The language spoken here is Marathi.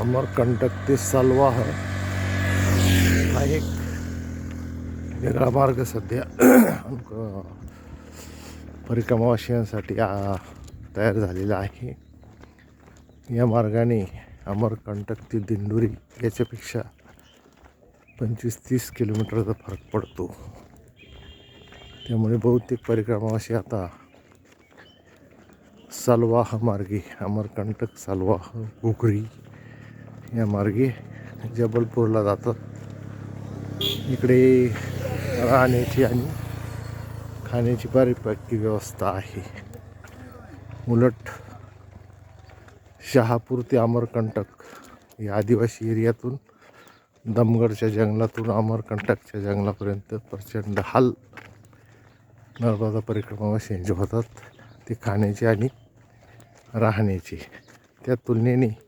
अमरकंटक ते सालवाह हा एक वेगळा मार्ग सध्या परिक्रमावासियांसाठी तयार झालेला आहे. या मार्गाने अमरकंटक ते दिंडोरी याच्यापेक्षा पंचवीस तीस किलोमीटरचा फरक पडतो. त्यामुळे बहुतेक परिक्रमावासी आता सलवाह मार्गे अमरकंटक सलवाह घुगरी या मार्गे जबलपूरला जातात. इकडे राहण्याची आणि खाण्याची बरीपैकी व्यवस्था आहे. उलट शहापूर ते अमरकंटक या आदिवासी एरियातून दमगडच्या जंगलातून अमरकंटकच्या जंगलापर्यंत प्रचंड हाल नर्मदा परिक्रमावासियांचे होतात. ते खाण्याचे आणि राहण्याचे. त्या तुलनेने